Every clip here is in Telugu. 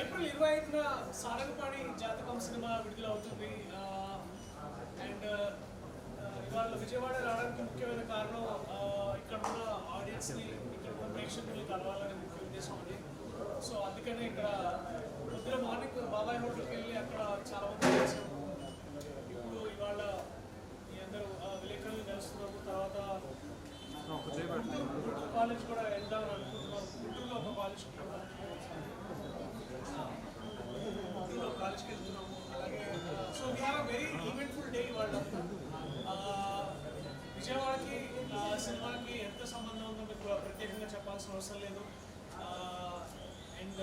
ఏప్రిల్ ఇరవై ఐదున సారంగపాణి జాతకం సినిమా విడుదల అవుతుంది. అండ్ ఇవాళ విజయవాడ రావడానికి ముఖ్యమైన కారణం ఇక్కడ ఉన్న ఆడియన్స్ని ఇక్కడ ఉన్న ప్రేక్షకుల్ని కలవాలనే ముఖ్య ఉద్దేశం ఉంది సో అందుకనే ఇక్కడ పొద్దున మార్నింగ్ బాబాయ్ హోటల్కి వెళ్ళి అక్కడ చాలా మంది ఇప్పుడు ఇవాళ మీ అందరూ విలేకరులు కలుస్తున్నాము తర్వాత కాలేజ్ కూడా వెళ్దాం అనుకుంటున్నాం గుంటూరులో ఒక కాలేజ్ గుంటూరులో కాలేజ్కి వెళ్తున్నాము అలాగే సో వెరీ ఈవెంట్ఫుల్ డే ఇవాళ విజయవాడకి సినిమాకి ఎంత సంబంధం ఉందో మీకు ప్రత్యేకంగా చెప్పాల్సిన అవసరం లేదు అండ్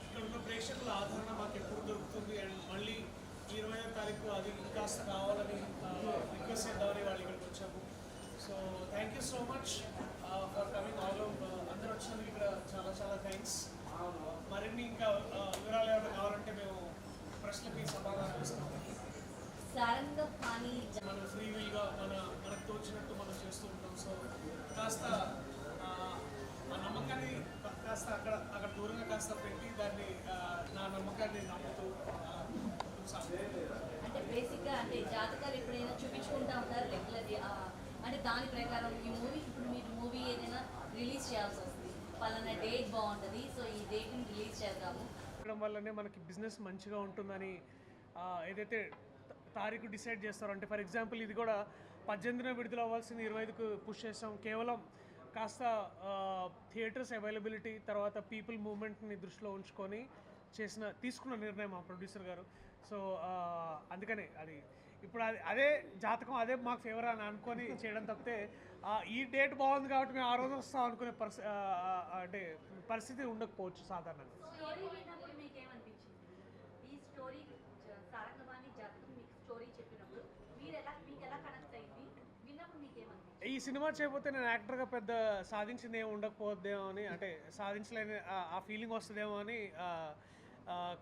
ఇక్కడ ఉన్న ప్రేక్షకుల ఆదరణ మాకు ఎప్పుడు దొరుకుతుంది అండ్ మళ్ళీ ఇరవై తారీఖు అది కాస్త కావాలని రిక్వెస్ట్ చేద్దామని వాళ్ళు ఇక్కడికి వచ్చాము so thank you so much for coming all over వచ్చినందుకు ఇక్కడ చాలా చాలా థ్యాంక్స్ మరిన్ని ఇంకా వివరాలు ఏమైనా కావాలంటే మేము ప్రశ్నలకి సమాధానం ఇస్తాం. మనం ఫ్రీ విల్గా మన మనకు తోచినట్టు మనం చేస్తూ ఉంటాం. సో కాస్త ఆ, ఆ నమ్మకాన్ని కా- కాస్త అక్కడ అక్కడ దూరంగా కాస్త పెట్టి దాన్ని ఆ, నా నమ్మకాన్ని నమ్ముతూ ఆ, సాగుతాం. అంటే బేసిక్గా అంటే జాతకాలు ఎప్పుడైనా చూపించుకుంటా ఉంటారు రెగ్యులర్ అంటే దాని ప్రకారం ఈ మూవీ ఇప్పుడు మీరు మూవీ ఏదైనా రిలీజ్ చేయాల్సి వస్తుంది పలానా డేట్ బాగుంటుంది సో ఈ డేట్ని రిలీజ్ చేద్దాము చేయడం వల్లనే మనకి బిజినెస్ మంచిగా ఉంటుందని ఏదైతే తారీఖు డిసైడ్ చేస్తారో అంటే ఫర్ ఎగ్జాంపుల్ ఇది కూడా పద్దెనిమిదిన విడుదల అవ్వాల్సింది ఇరవై ఐదుకు పుష్ చేస్తాం కేవలం కాస్త థియేటర్స్ అవైలబిలిటీ తర్వాత పీపుల్ మూవ్మెంట్ని దృష్టిలో ఉంచుకొని చేసిన తీసుకున్న నిర్ణయం మా ప్రొడ్యూసర్ గారు. సో అందుకనే అది ఇప్పుడు అది అదే జాతకం అదే మాకు ఫేవర్ అని అనుకొని చేయడం తప్పితే ఈ డేట్ బాగుంది కాబట్టి మేము ఆ రోజు వస్తాం అనుకునే పరిస్థితి అంటే పరిస్థితి ఉండకపోవచ్చు సాధారణంగా స్టోరీ విన్నప్పుడు మీకు ఏమనిపించింది ఈ స్టోరీ సారంగపాణి జాతకం మీకు స్టోరీ చెప్పినప్పుడు మీరు ఎలా మీకు ఎలా కనెక్ట్ అయింది విన్నప్పుడు మీకు ఏమనిపించింది ఈ సినిమా చేయకపోతే నేను యాక్టర్గా పెద్ద సాధించింది ఏమి ఉండకపోద్దేమో అని అంటే సాధించలేని ఆ- ఫీలింగ్ వస్తుందేమో అని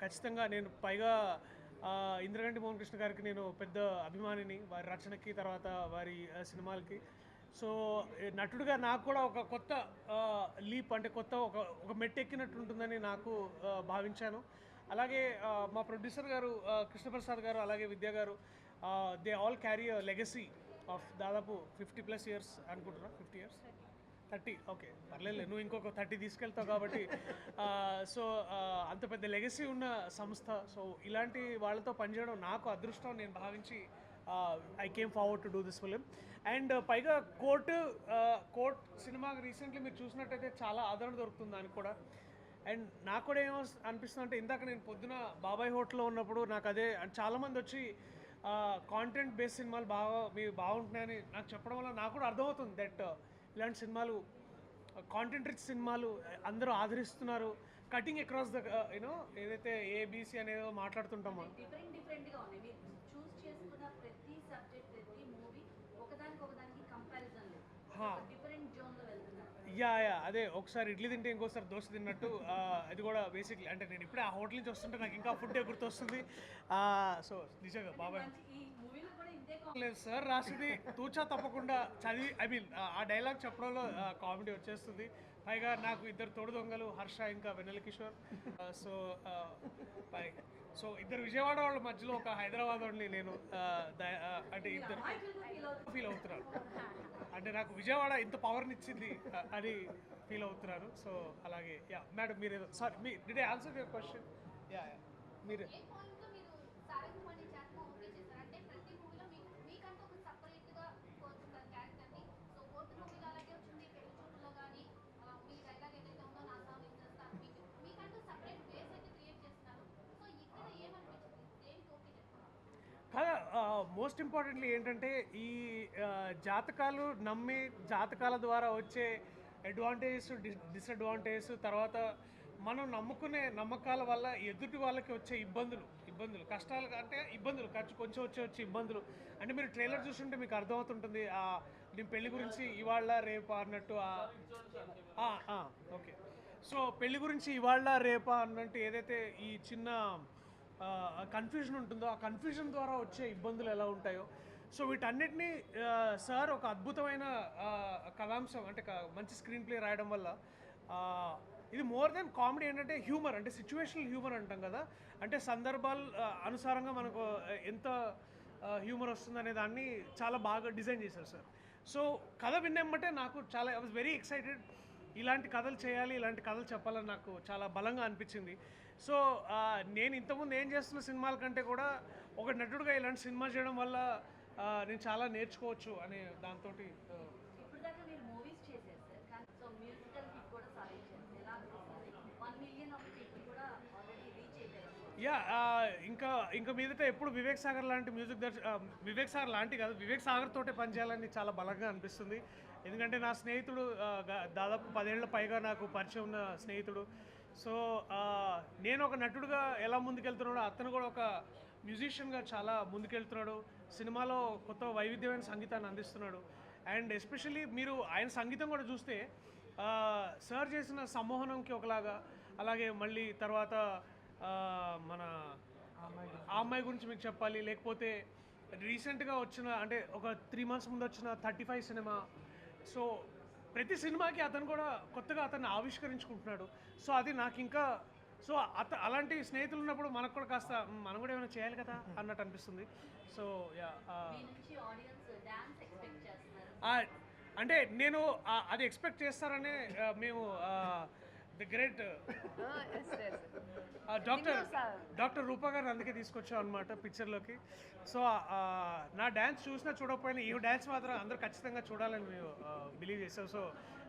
ఖచ్చితంగా నేను పైగా ఇంద్రగంటి మోహన్ కృష్ణ గారికి నేను పెద్ద అభిమానిని వారి రచనకి తర్వాత వారి సినిమాలకి. సో నటుడిగా నాకు కూడా ఒక కొత్త లీప్ అంటే కొత్త ఒక ఒక మెట్ ఎక్కినట్టు ఉంటుందని నాకు భావించాను. అలాగే మా ప్రొడ్యూసర్ గారు కృష్ణప్రసాద్ గారు అలాగే విద్యా గారు they all carry legacy of దాదాపు ఫిఫ్టీ ప్లస్ ఇయర్స్ అనుకుంటున్నా ఫిఫ్టీ ఇయర్స్? Thirty okay. పర్లేదు నువ్వు ఇంకొక థర్టీ తీసుకెళ్తావు కాబట్టి. సో అంత పెద్ద లెగసీ ఉన్న సంస్థ. సో ఇలాంటి వాళ్ళతో పనిచేయడం నాకు అదృష్టం. నేను భావించి I came forward to do this film and పైగా కోర్టు కోర్ట్ సినిమా రీసెంట్లీ మీరు చూసినట్టయితే చాలా ఆదరణ దొరుకుతుంది దానికి కూడా. అండ్ నాకు కూడా ఏమో అనిపిస్తుంది అంటే ఇందాక నేను పొద్దున బాబాయ్ హోటల్లో ఉన్నప్పుడు నాకు అదే చాలామంది వచ్చి కాంటెంట్ బేస్డ్ సినిమాలు బాగా మీరు బాగుంటున్నాయని నాకు చెప్పడం వల్ల నాకు కూడా అర్థమవుతుంది దట్ ఇలాంటి సినిమాలు కాంటెంట్ రిచ్ సినిమాలు అందరూ ఆదరిస్తున్నారు. Cutting across the you know ఏదైతే ఏబీసీ అనేదో మాట్లాడుతుంటామో. యా యా అదే ఒకసారి ఇడ్లీ తింటే ఇంకోసారి దోశ తిన్నట్టు అది కూడా బేసిక్లీ అంటే నేను ఇప్పుడే ఆ హోటల్ నుంచి వస్తుంటే నాకు ఇంకా ఫుడ్ గుర్తొస్తుంది. సో నిజంగా బాబాయ్. లేదు సార్ రాసింది తూచా తప్పకుండా చదివి ఐ మీన్ ఆ డైలాగ్ చెప్పడంలో కామెడీ వచ్చేస్తుంది. పైగా నాకు ఇద్దరు తోడు దొంగలు హర్ష ఇంకా వెన్నెల కిషోర్. సో పై సో ఇద్దరు విజయవాడ వాళ్ళ మధ్యలో ఒక హైదరాబాద్ వాళ్ళని నేను అంటే ఇద్దరు ఫీల్ అవుతున్నారు. అవుతున్నాను అంటే నాకు విజయవాడ ఇంత పవర్నిచ్చింది అని ఫీల్ అవుతున్నారు. సో అలాగే యా మేడం మీరు sorry me did answer your question yeah yeah మీరు సారంగపాణి జాతకం ఓకే చేస్తారు అంటే ప్రతి మూవీలో మీకు మీకంటూ ఒక సపరేట్గా కోరుకుంటారు క్యారెక్టర్ని సో కోర్టు మూవీలో అలాగే వచ్చింది పెళ్ళి చూపులో కానీ మీ డైలాగ్ ఏదైతే ఉందో నా సాగు చేస్తాను మీకు మీకంటూ సపరేట్ బేస్ అయితే క్రియేట్ చేస్తున్నారు సో ఇక్కడ ఏమనిపించింది దేనికి ఓకే చెప్తారు కాదా మోస్ట్ ఇంపార్టెంట్లీ ఏంటంటే ఈ జాతకాలు నమ్మి జాతకాల ద్వారా వచ్చే అడ్వాంటేజెస్ డిసడ్వాంటేజెస్ తర్వాత మనం నమ్ముకునే నమ్మకాల వల్ల ఎదుటి వాళ్ళకి వచ్చే ఇబ్బందులు ఇబ్బందులు కష్టాలు అంటే ఇబ్బందులు ఖర్చు కొంచెం వచ్చే వచ్చే ఇబ్బందులు. అంటే మీరు ట్రైలర్ చూస్తుంటే మీకు అర్థమవుతుంటుంది ఆ, నేను పెళ్ళి గురించి ఇవాళ రేపా అన్నట్టు ఓకే. సో పెళ్ళి గురించి ఇవాళ రేపా అన్నట్టు ఏదైతే ఈ చిన్న కన్ఫ్యూజన్ ఉంటుందో ఆ కన్ఫ్యూజన్ ద్వారా వచ్చే ఇబ్బందులు ఎలా ఉంటాయో. సో వీటన్నిటినీ సార్ ఒక అద్భుతమైన కథాంశం అంటే మంచి స్క్రీన్ ప్లే రాయడం వల్ల ఇది మోర్ దెన్ కామెడీ ఏంటంటే హ్యూమర్ అంటే సిచ్యువేషనల్ హ్యూమర్ అంటాం కదా. అంటే సందర్భాలు అనుసారంగా మనకు ఎంత హ్యూమర్ వస్తుందనే దాన్ని చాలా బాగా డిజైన్ చేశారు సార్. సో కథ విన్నమ్మంటే నాకు చాలా ఐ వాజ్ వెరీ ఎక్సైటెడ్ ఇలాంటి కథలు చేయాలి ఇలాంటి కథలు చెప్పాలని నాకు చాలా బలంగా అనిపించింది. సో నేను ఇంతకుముందు ఏం చేస్తున్న సినిమాల కంటే కూడా ఒక నటుడుగా ఇలాంటి సినిమా చేయడం వల్ల నేను చాలా నేర్చుకోవచ్చు అనే దాంతో యా ఇంకా ఇంకా మీదట ఎప్పుడు వివేక్ సాగర్ లాంటి మ్యూజిక్ దర్శ వివేక్ సాగర్ లాంటి కాదు వివేక్ సాగర్ తోటే పనిచేయాలని చాలా బలంగా అనిపిస్తుంది. ఎందుకంటే నా స్నేహితుడు దాదాపు పదేళ్ళ పైగా నాకు పరిచయం ఉన్న స్నేహితుడు. సో నేను ఒక నటుడుగా ఎలా ముందుకెళ్తున్నాడో అతను కూడా ఒక మ్యూజిషియన్గా చాలా ముందుకెళ్తున్నాడు. సినిమాలో కొత్త వైవిధ్యమైన సంగీతాన్ని అందిస్తున్నాడు. అండ్ ఎస్పెషల్లీ మీరు ఆయన సంగీతం కూడా చూస్తే సార్ చేసిన సమ్మోహనంకి ఒకలాగా అలాగే మళ్ళీ తర్వాత మన ఆ అమ్మాయి గురించి. మీకు చెప్పాలి. లేకపోతే రీసెంట్గా వచ్చిన అంటే ఒక త్రీ మంత్స్ ముందు వచ్చిన థర్టీ ఫైవ్ సినిమా సో ప్రతి సినిమాకి అతను కూడా కొత్తగా అతన్ని ఆవిష్కరించుకుంటున్నాడు. సో అది నాకు ఇంకా సో అత అలాంటి స్నేహితులు ఉన్నప్పుడు మనకు కూడా కాస్త "మ్, మనం కూడా ఏమైనా చేయాలి కదా అన్నట్టు అనిపిస్తుంది. సో అంటే నేను అది ఎక్స్పెక్ట్ చేస్తారనే మేము the great doctor doctor Roopa గారు అందుకే తీసుకొచ్చాం అనమాట పిక్చర్లోకి సో ఆ, నా డ్యాన్స్ చూసినా చూడకపోయినా ఈ డ్యాన్స్ మాత్రం అందరూ ఖచ్చితంగా చూడాలని మేము బిలీవ్ చేసాం సో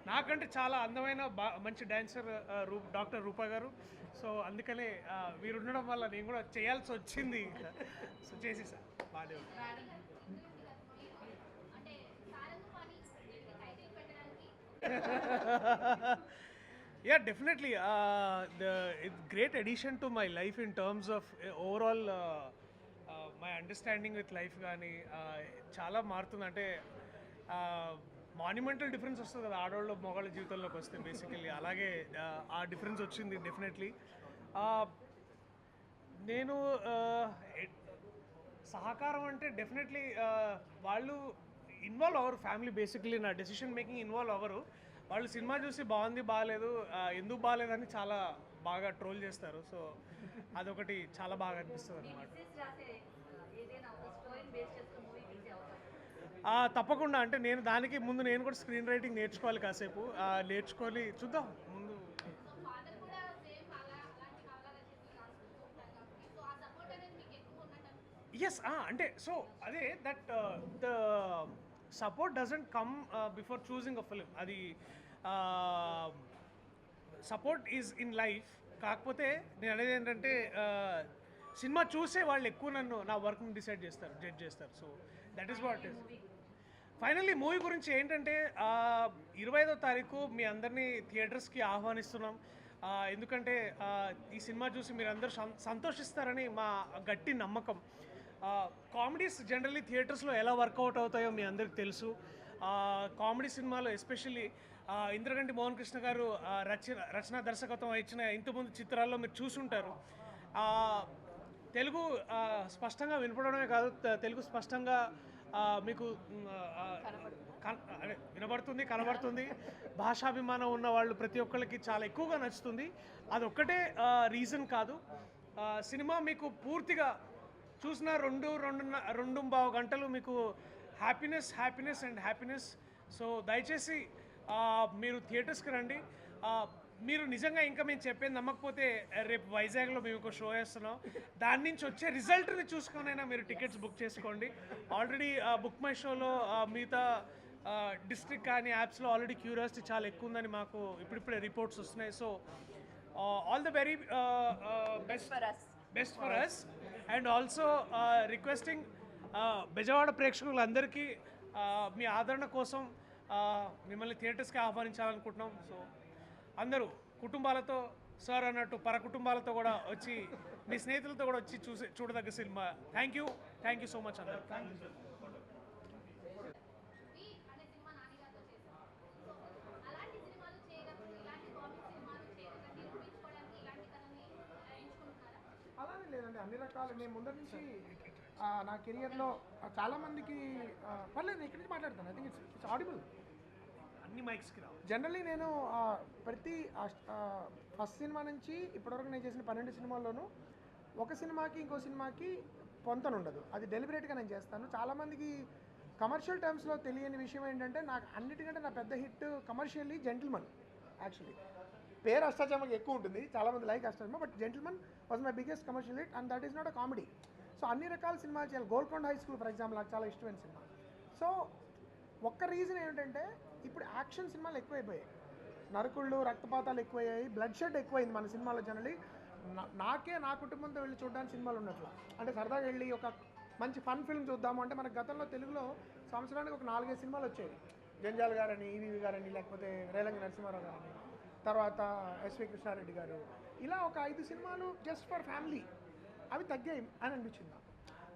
నాకంటే చాలా అందమైన బా మంచి డాన్సర్ రూ డాక్టర్ రూపా గారు. సో అందుకనే ఆ, వీరు ఉండడం వల్ల నేను కూడా చేయాల్సి వచ్చింది సో చేసేసా. బాగానే yeah definitely. Uh, the it's great addition to my life in terms of understanding overall uh, uh, my understanding with life కానీ uh, చాలా మారుతుంది. అంటే uh, మాన్యుమెంటల్ డిఫరెన్స్ వస్తుంది కదా ఆడవాళ్ళు మగవాళ్ళ జీవితంలోకి వస్తే బేసికలీ అలాగే ఆ డిఫరెన్స్ వచ్చింది డెఫినెట్లీ నేను సహకారం అంటే డెఫినెట్లీ వాళ్ళు ఇన్వాల్వ్ అవ్వరు. ఫ్యామిలీ బేసిక్లీ నా డెసిషన్ మేకింగ్ ఇన్వాల్వ్ అవ్వరు. వాళ్ళు సినిమా చూసి బాగుంది బాగాలేదు ఎందుకు బాగాలేదని చాలా బాగా ట్రోల్ చేస్తారు. సో అదొకటి చాలా బాగా అనిపిస్తుంది అనమాట తప్పకుండా. అంటే నేను దానికి ముందు నేను కూడా స్క్రీన్ రైటింగ్ నేర్చుకోవాలి కాసేపు. ఆ, నేర్చుకొని చూద్దాం. ముందు ఎస్ అంటే సో అదే that the support doesn't come before choosing a film అది సపోర్ట్ ఈజ్ ఇన్ లైఫ్. కాకపోతే నేను అనేది ఏంటంటే సినిమా చూసే వాళ్ళు ఎక్కువ నన్ను నా వర్క్ని డిసైడ్ చేస్తారు జడ్జ్ చేస్తారు. So that is what is finally movie గురించి ఏంటంటే ఇరవై ఐదో తారీఖు మీ అందరినీ థియేటర్స్కి ఆహ్వానిస్తున్నాం. ఎందుకంటే ఈ సినిమా చూసి మీరు అందరూ సంతోషిస్తారని మా గట్టి నమ్మకం. కామెడీస్ జనరల్లీ థియేటర్స్లో ఎలా వర్కౌట్ అవుతాయో మీ అందరికి తెలుసు. కామెడీ సినిమాలో ఎస్పెషల్లీ ఇంద్రగంటి మోహన్ కృష్ణ గారు రచన రచన దర్శకత్వం ఇచ్చిన ఇంతకుముందు చిత్రాల్లో మీరు చూసుంటారు. తెలుగు స్పష్టంగా వినపడమే కాదు తెలుగు స్పష్టంగా మీకు వినబడుతుంది కనబడుతుంది. భాషాభిమానం ఉన్న వాళ్ళు ప్రతి ఒక్కరికి చాలా ఎక్కువగా నచ్చుతుంది. అదొక్కటే రీజన్ కాదు. సినిమా మీకు పూర్తిగా చూసిన రెండు రెండు రెండు బావు గంటలు మీకు happiness happiness and happiness so దయచేసి మీరు థియేటర్స్కి రండి. మీరు నిజంగా ఇంకా మేము చెప్పేది నమ్మకపోతే రేపు వైజాగ్లో మేము ఒక షో వేస్తున్నాం. దాని నుంచి వచ్చే రిజల్ట్ని చూసుకొనైనా మీరు టికెట్స్ బుక్ చేసుకోండి. ఆల్రెడీ బుక్ మై షోలో మిగతా డిస్ట్రిక్ట్ కానీ యాప్స్లో ఆల్రెడీ క్యూరియాసిటీ చాలా ఎక్కువ ఉందని మాకు ఇప్పుడిప్పుడే రిపోర్ట్స్ వస్తున్నాయి. So all the very best best for us and also requesting Bezawada ప్రేక్షకులందరికీ మీ ఆదరణ కోసం మిమ్మల్ని థియేటర్స్కి ఆహ్వానించాలనుకుంటున్నాం. సో అందరూ కుటుంబాలతో సార్ అన్నట్టు పర కుటుంబాలతో కూడా వచ్చి మీ స్నేహితులతో కూడా వచ్చి చూసి చూడదగ్గ cinema. Thank you thank you so much అందరు ఈ అనే సినిమా నానిగారితో చేశారు సో అలాంటి సినిమాలు చేయనప్పుడు ఇలాంటి కామిక్ సినిమాలు చేయకుండా నిరూపించుకోవడానికి ఇలాంటి కథని ఆ, ఎంచుకుంటున్నారా లేదండి అన్ని రకాలు నేను ముందర నుంచి నా కెరియర్లో చాలా మందికి ఆ, పర్లేదు నేను ఇక్కడి నుంచి మాట్లాడతాను. I think it's it's audible నీ మైక్స్కి రావు జనరల్లీ నేను ప్రతి ఫస్ట్ సినిమా నుంచి ఇప్పటివరకు నేను చేసిన పన్నెండు సినిమాల్లోనూ ఒక సినిమాకి ఇంకో సినిమాకి పొంతన ఉండదు అది డెలిబరేట్గా నేను చేస్తాను. చాలామందికి కమర్షియల్ టర్మ్స్లో తెలియని విషయం ఏంటంటే నాకు అన్నిటికంటే నా పెద్ద హిట్ కమర్షియల్లీ జెంటిల్మన్ యాక్చువల్లీ పేరు అష్టాచమ్మకి ఎక్కువ ఉంటుంది. చాలామంది like Ashta Chamma but Gentleman was my biggest commercial hit and that is not a comedy so అన్ని రకాల సినిమాలు చేయాలి. Golconda high school for example నాకు చాలా ఇష్టమైన సినిమా. సో ఒక్క రీజన్ ఏంటంటే ఇప్పుడు యాక్షన్ సినిమాలు ఎక్కువైపోయాయి. నరకుళ్ళు రక్తపాతాలు ఎక్కువయ్యాయి బ్లడ్ షెడ్ ఎక్కువైంది మన సినిమాలో జనరలీ నాకే నా కుటుంబంతో వెళ్ళి చూడడానికి సినిమాలు ఉన్నట్లు. అంటే సరదాగా వెళ్ళి ఒక మంచి ఫన్ ఫిల్మ్ చూద్దాము అంటే మన గతంలో తెలుగులో సంవత్సరానికి ఒక నాలుగైదు సినిమాలు వచ్చేవి జంజాల్ గారని ఈవీవి గారని లేకపోతే రేలంగి నరసింహారావు గారని. తర్వాత ఎస్వి కృష్ణారెడ్డి గారు. ఇలా ఒక ఐదు సినిమాలు జస్ట్ ఫర్ ఫ్యామిలీ అవి తగ్గాయి అని అనిపించింది నాకు.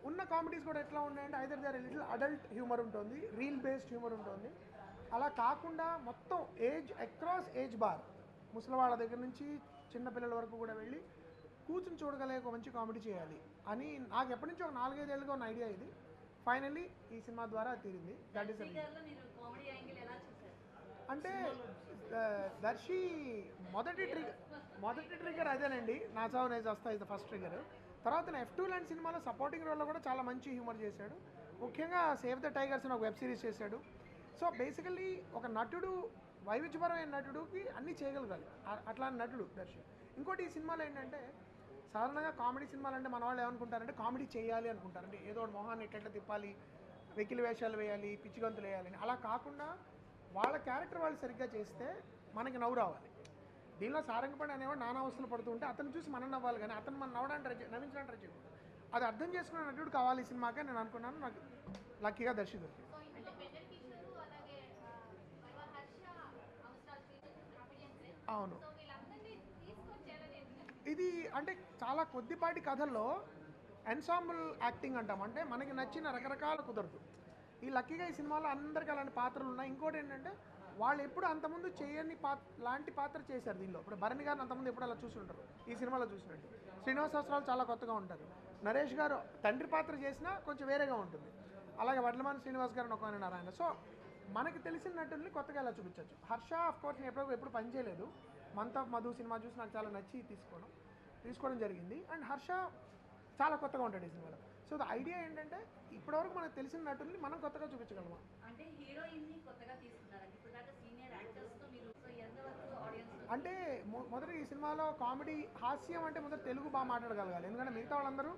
ఉన్న కామెడీస్ కూడా ఎట్లా ఉన్నాయంటే either there little adult humour ఉంటుంది రీల్ బేస్డ్ హ్యూమర్ ఉంటుంది. అలా కాకుండా మొత్తం ఏజ్ అక్రాస్ ఏజ్ బార్ ముసలివాళ్ళ దగ్గర నుంచి చిన్నపిల్లల వరకు కూడా వెళ్ళి కూర్చుని చూడగలిగే ఒక మంచి కామెడీ చేయాలి అని నాకు ఎప్పటి నుంచి ఒక నాలుగైదేళ్ళుగా ఉన్న ఐడియా ఇది. ఫైనల్లీ ఈ సినిమా ద్వారా తీరింది. దట్ ఈస్ అంటే దర్శి మొదటి ట్రిగర్ మొదటి ట్రిగర్ అదేనండి. నా చావు నేను వస్తా ఇది ఫస్ట్ ట్రిగర్. తర్వాత ఎఫ్ టూ లాంటి సినిమాలో సపోర్టింగ్ రోల్లో కూడా చాలా మంచి హ్యూమర్ చేశాడు. ముఖ్యంగా సేవ్ ద టైగర్స్ అని ఒక వెబ్ సిరీస్ చేశాడు. సో బేసికల్లీ ఒక నటుడు వైవిధ్యపరమైన నటుడికి అన్నీ చేయగలగాలి. అట్లా అట్లాంటి నటుడు దర్శి. ఇంకోటి ఈ సినిమాలో ఏంటంటే సాధారణంగా కామెడీ సినిమాలు అంటే మన వాళ్ళు ఏమనుకుంటారంటే కామెడీ చేయాలి అనుకుంటారు. అంటే ఏదో ఒకటి మొహాన్ని ఎట్లా తిప్పాలి వెకిలి వేషాలు వేయాలి పిచ్చి గంతులు వేయాలి అని. అలా కాకుండా వాళ్ళ క్యారెక్టర్ వాళ్ళు సరిగ్గా చేస్తే మనకి నవ్వు రావాలి. దీనిలో సారంగపడి అనేవాడు నానా అవస్థలు పడుతూ ఉంటే అతను చూసి మనం నవ్వాలి కానీ అతను మనం నవ్వడానికి నవ్వించడానికి ట్రై చేయకూడదు. అది అర్థం చేసుకునే నటుడు కావాలి ఈ సినిమాకే నేను అనుకున్నాను. నాకు లక్కీగా దర్శి దొరికింది. అవును. ఇది అంటే చాలా కొద్దిపాటి కథల్లో ఎన్సాంబుల్ యాక్టింగ్ అంటాం. అంటే మనకి నచ్చిన రకరకాల కుదరదు. ఈ లక్కీగా ఈ సినిమాలో అందరికీ అలాంటి పాత్రలు ఉన్నాయి. ఇంకోటి ఏంటంటే వాళ్ళు ఎప్పుడు అంతకుముందు చేయని పాత్ర లాంటి పాత్ర చేశారు దీనిలో. ఇప్పుడు భరణి గారిని అంతకుముందు ఎప్పుడు అలా చూసి ఉంటారు ఈ సినిమాలో చూసినట్టు. శ్రీనివాస శాస్త్రాలు చాలా కొత్తగా ఉంటారు. నరేష్ గారు తండ్రి పాత్ర చేసినా కొంచెం వేరేగా ఉంటుంది. అలాగే వడ్లమాని శ్రీనివాస్ గారు ఒక ఆయన నారాయణ సో మనకి తెలిసిన నటుల్ని కొత్తగా ఇలా చూపించవచ్చు హర్ష ఆఫ్ కోర్స్ నేను ఎప్పుడు ఎప్పుడు పనిచేయలేదు మంత్ ఆఫ్ మధు సినిమా చూసి నాకు చాలా నచ్చి తీసుకోవడం తీసుకోవడం జరిగింది. అండ్ హర్ష చాలా కొత్తగా ఉంటాడు ఈ సినిమాలో. సో ద ఐడియా ఏంటంటే ఇప్పటివరకు మనకు తెలిసిన నటుల్ని మనం కొత్తగా చూపించగలమా? అంటే హీరోయిన్ని కొత్తగా తీసుకున్నారండి ఇప్పుడు దాకా సీనియర్ యాక్టర్స్తో మీరు సో ఎంతవరకు ఆడియన్స్ అంటే మొ- మొదట ఈ సినిమాలో కామెడీ హాస్యం అంటే మొదట తెలుగు బాగా మాట్లాడగలగాలి. ఎందుకంటే మిగతా వాళ్ళందరూ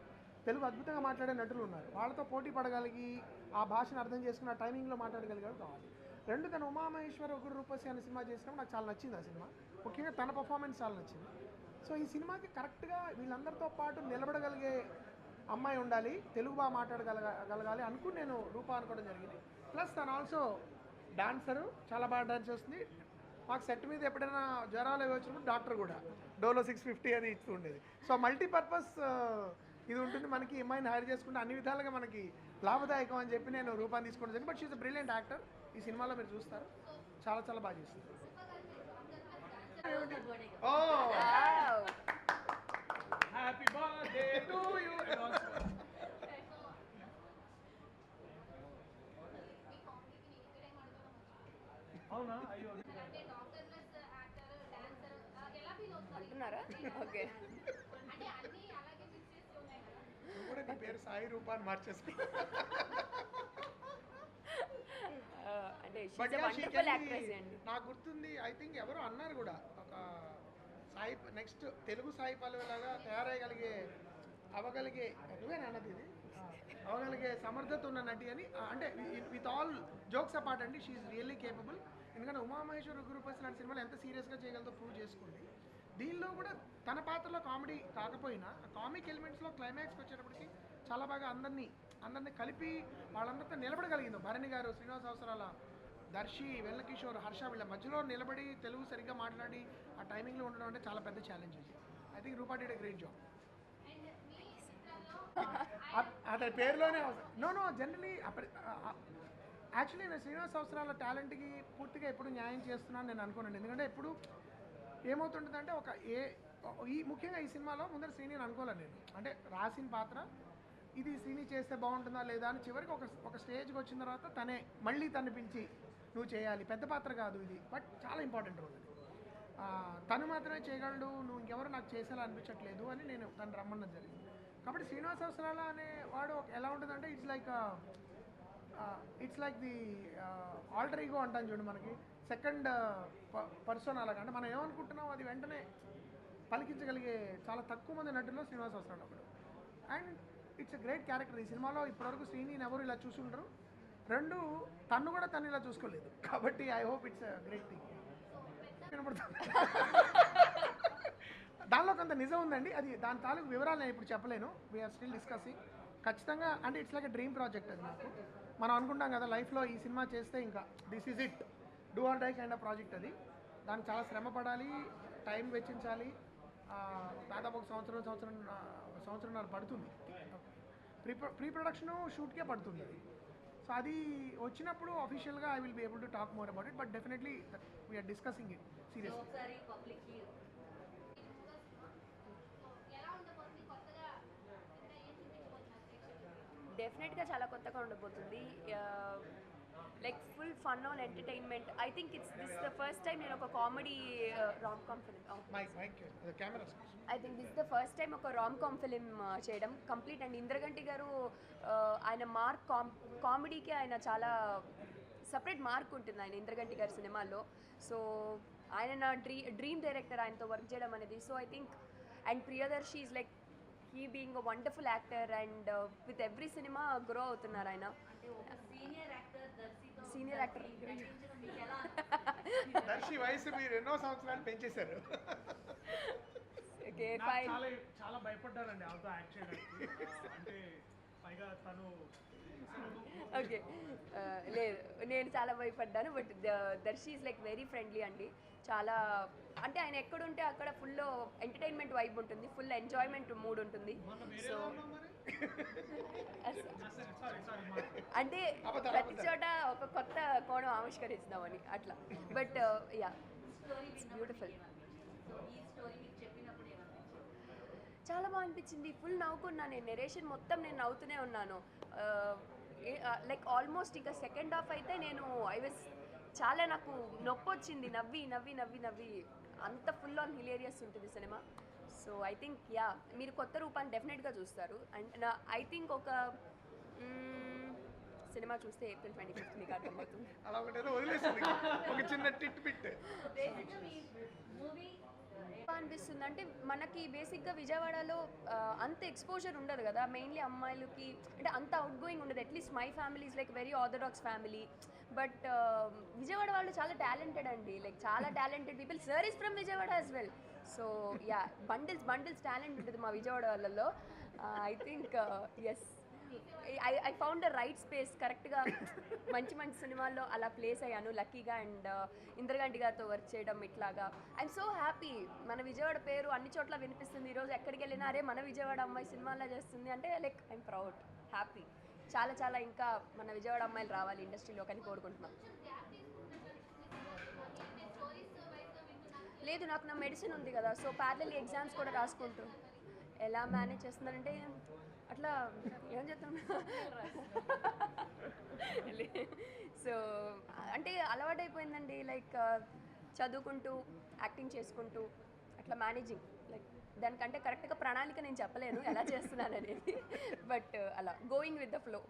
తెలుగు అద్భుతంగా మాట్లాడే నటులు ఉన్నారు. వాళ్ళతో పోటీ పడగలిగి ఆ భాషను అర్థం చేసుకున్న టైమింగ్లో మాట్లాడగలిగాడు కావాలి. రెండు తన ఉమామహేశ్వర ఒకరు రూపసి అనే సినిమా చేసినప్పుడు నాకు చాలా నచ్చింది ఆ సినిమా. ముఖ్యంగా తన పర్ఫార్మెన్స్ చాలా నచ్చింది. సో ఈ సినిమాకి కరెక్ట్గా వీళ్ళందరితో పాటు నిలబడగలిగే అమ్మాయి ఉండాలి తెలుగు బాగా మాట్లాడగలగ గలగాలి అనుకుని నేను రూపా అనుకోవడం జరిగింది. ప్లస్ తను ఆల్సో డాన్సరు చాలా బాగా డాన్స్ చేస్తుంది. మాకు సెట్ మీద ఎప్పుడైనా జ్వరాలు అవి వచ్చినప్పుడు డాక్టర్ కూడా డోలో సిక్స్ ఫిఫ్టీ అది ఇస్తూ ఉండేది. సో మల్టీపర్పస్ ఇది ఉంటుంది. మనకి ఈ అమ్మాయిని హైర్ చేసుకుంటే అన్ని విధాలుగా మనకి లాభదాయకం అని చెప్పి నేను రూపాన్ని తీసుకోవడం జరిగింది. బట్ షీఈ్ బ్రిలియంట్ యాక్టర్ ఈ సినిమాలో మీరు చూస్తారు. చాలా చాలా బాగా చేస్తుంది. Oh happy birthday to you మీ కామెడీకి నేను ఇక్కడే మాట్లాడడం అవునా అయ్యో అంటే డాక్టర్ ప్లస్ యాక్టర్ డాన్సర్ ఎలా ఫీల్ అవుతారు అంటున్నారా? ఓకే. అంటే అన్ని అలాగే మిక్స్ చేసి ఉన్నాయి కదా. నువ్వు కూడా నీ పేరు సాయి రూపాన్ని మార్చేసుకో. అంటే నాకు గుర్తుంది ఐ థింక్ ఎవరో అన్నారు కూడా ఒక సాయి నెక్స్ట్ తెలుగు సాయి పల్లవి లాగా తయారయ్యగలిగే అవగలిగే నువ్వేనా అన్నది ఇది? అవగలిగే సమర్థత ఉన్న నటి అని అంటే విత్ ఆల్ జోక్స్ అపార్ట్ అండి షీఈ్ రియల్లీ కేపబుల్ ఎందుకంటే ఉమామహేశ్వర గ్రూపస్ లాంటి సినిమాలు ఎంత సీరియస్గా చేయగలదో ప్రూవ్ చేసుకుంది దీనిలో కూడా తన పాత్రలో కామెడీ కాకపోయినా కామిక్ ఎలిమెంట్స్లో క్లైమాక్స్కి వచ్చేటప్పటికి చాలా బాగా అందరినీ అందరినీ కలిపి వాళ్ళందరితో నిలబడగలిగింది. భరణి గారు శ్రీనివాస అవసరాల దర్శి వెల్లకిషోర్ హర్ష వీళ్ళ మధ్యలో నిలబడి తెలుగు సరిగ్గా మాట్లాడి ఆ టైమింగ్లో ఉండడం అంటే చాలా పెద్ద challenge I think Roopa did great job అతని పేరులోనే నో నో జనరలీ యాక్చువల్లీ నేను శ్రీనివాస్ అవసరాల టాలెంట్కి పూర్తిగా ఎప్పుడు న్యాయం చేస్తున్నాను నేను అనుకోనండి. ఎందుకంటే ఎప్పుడు ఏమవుతుంటుందంటే ఒక ఏ ఈ ముఖ్యంగా ఈ సినిమాలో ముందర శ్రీని అనుకోలేను నేను. అంటే రాసిన పాత్ర ఇది శ్రీని చేస్తే బాగుంటుందా లేదా అని చివరికి ఒక ఒక స్టేజ్కి వచ్చిన తర్వాత తనే మళ్ళీ తను పిలిచి నువ్వు చేయాలి పెద్ద పాత్ర కాదు ఇది. బట్ చాలా ఇంపార్టెంట్ రోల్ అది. తను మాత్రమే చేయగలడు నువ్వు ఇంకెవరు నాకు చేసేలా అనిపించట్లేదు అని నేను తను రమ్మన్నది జరిగింది. కాబట్టి శ్రీనివాస అవసరాల అనే వాడు ఒక- ఎలా ఉంటుందంటే it's like it's like the alter ego అంటాను చూడు మనకి. సెకండ్ పర్సన్ అలాగా అంటే మనం ఏమనుకుంటున్నాం అది వెంటనే పలికించగలిగే చాలా తక్కువ మంది నటుల్లో శ్రీనివాస్ వస్తున్నాడు అప్పుడు and it's a great character ఈ సినిమాలో ఇప్పటివరకు శ్రీని ఎవరు ఇలా చూసుండరు రెండు తను కూడా తను ఇలా చూసుకోలేదు. కాబట్టి I hope it's great thing వినపడుతుంది? దానిలో కొంత నిజం ఉందండి. అది దాని తాలూకు వివరాలు నేను ఇప్పుడు చెప్పలేను. వీఆర్ స్టిల్ డిస్కసింగ్ ఖచ్చితంగా అంటే ఇట్స్ లైక్ డ్రీమ్ ప్రాజెక్ట్ అది నాకు. మనం అనుకుంటాం కదా లైఫ్లో ఈ సినిమా చేస్తే ఇంకా this is it do or die kind of project అది. దానికి చాలా శ్రమ పడాలి టైం వెచ్చించాలి. దాదాపు ఒక సంవత్సరం సంవత్సరం సంవత్సరం సంవత్సరంన్నర పడుతుంది. ప్రీ ప్రీ ప్రొడక్షన్ షూట్కే పడుతుంది అది. సో అది వచ్చినప్పుడు అఫీషియల్గా I will be able to talk more about it but definitely we're discussing it serious ఒకసారి పబ్లిక్కి ఎలా ఉండబోతుంది కొత్తగా ఇంకా ఏం చూపించబోతున్నారు ప్రేక్షకులకి? డెఫినెట్గా చాలా కొత్తగా ఉండబోతుంది. Like full fun on entertainment I think it's this the first time నేను ఒక comedy rom com film I think this the first time ఒక రామ్ కామ్ ఫిలిం చేయడం కంప్లీట్ అండ్ ఇంద్రగంటి గారు ఆయన మార్క్ కామ్ కామెడీకి ఆయన చాలా సపరేట్ మార్క్ ఉంటుంది ఆయన ఇంద్రగంటి గారి సినిమాల్లో సో ఆయన నా డ్రీ డ్రీమ్ డైరెక్టర్ ఆయనతో వర్క్ చేయడం అనేది. So I think and Priyadarshi is like he being a wonderful actor and with every cinema grow అవుతున్నారు ఆయన. సీనియర్ యాక్టర్ దర్శి వయసు మీరు ఎన్నో సంవత్సరాలు పెంచేశారు. ఓకే నాకు ఫైన్ చాలా చాలా భయపడ్డానండి యాక్ట్ చేయడానికి. అంటే పైగా తను ఓకే uh, లేదు నేను చాలా భయపడ్డాను but Darshi is like very friendly అండి. చాలా అంటే ఆయన ఎక్కడుంటే అక్కడ ఫుల్ ఎంటర్టైన్మెంట్ వైబ్ ఉంటుంది ఫుల్ ఎంజాయ్మెంట్ మూడ్ ఉంటుంది. సో అంటే ప్రతి చోట ఒక కొత్త కోణం ఆవిష్కరిస్తామని అట్లా. బట్ యా బ్యూటిఫుల్ చాలా బాగా అనిపించింది. ఫుల్ నవ్వుకున్నా నేను. నెరేషన్ మొత్తం నేను నవ్వుతూనే ఉన్నాను. Uh, లైక్ ఆల్మోస్ట్ ఇంకా సెకండ్ హాఫ్ అయితే నేను ఐ వాజ్ చాలా నాకు నొప్పి వచ్చింది నవ్వి నవ్వి నవ్వి నవ్వి. అంత ఫుల్ ఆన్ హిలేరియస్ ఉంటుంది cinema so I think yeah మీరు కొత్త రూపాన్ని డెఫినెట్గా చూస్తారు. అండ్ నా ఐ థింక్ ఒక సినిమా చూస్తే ఏప్రిల్ ట్వంటీ ఫిఫ్త్ మీకు అర్థమవుతుంది. అలా ఒకటి ఏదో వదిలేసింది. ఒక చిన్న టిట్ పిట్ బేసిక్గా మీ మూవీ ఎలా అనిపిస్తుంది. అంటే మనకి బేసిక్గా విజయవాడలో అంత ఎక్స్పోజర్ ఉండదు కదా. మెయిన్లీ అమ్మాయిలకి అంటే అంత అవుట్ గోయింగ్ ఉండదు at least my family is like very orthodox family but Vijayawada వాళ్ళు చాలా టాలెంటెడ్ అండి. లైక్ చాలా talented people sir is from Vijayawada as well so yeah bundles bundles talent ఉంటుంది మా విజయవాడ వాళ్ళలో. I think yes I I found the right space కరెక్ట్గా మంచి మంచి సినిమాల్లో అలా ప్లేస్ అయ్యాను. లక్కీగా అండ్ uh, ఇంద్రగంటి గారితో వర్క్ చేయడం ఇట్లాగా. ఐఎమ్ సో హ్యాపీ మన విజయవాడ పేరు అన్ని చోట్ల వినిపిస్తుంది. ఈరోజు ఎక్కడికి వెళ్ళినా అరే మన విజయవాడ అమ్మాయి సినిమాలా చేస్తుంది అంటే లైక్ ఐఎమ్ ప్రౌడ్ హ్యాపీ చాలా చాలా ఇంకా మన విజయవాడ అమ్మాయిలు రావాలి ఇండస్ట్రీలో అని కోరుకుంటున్నాం. లేదు నాకు నా మెడిసిన్ ఉంది కదా. సో ప్యారలీ ఎగ్జామ్స్ కూడా రాసుకుంటూ. ఎలా మేనేజ్ చేస్తున్నారంటే అట్లా ఏం చెప్తాం సో అంటే అలవాటైపోయిందండి లైక్ చదువుకుంటూ యాక్టింగ్ చేసుకుంటూ అట్లా మేనేజింగ్ లైక్ దానికంటే కరెక్ట్గా ప్రణాళిక నేను చెప్పలేను ఎలా చేస్తున్నాను అనేది బట్ అలా గోయింగ్ విత్ ద ఫ్లో.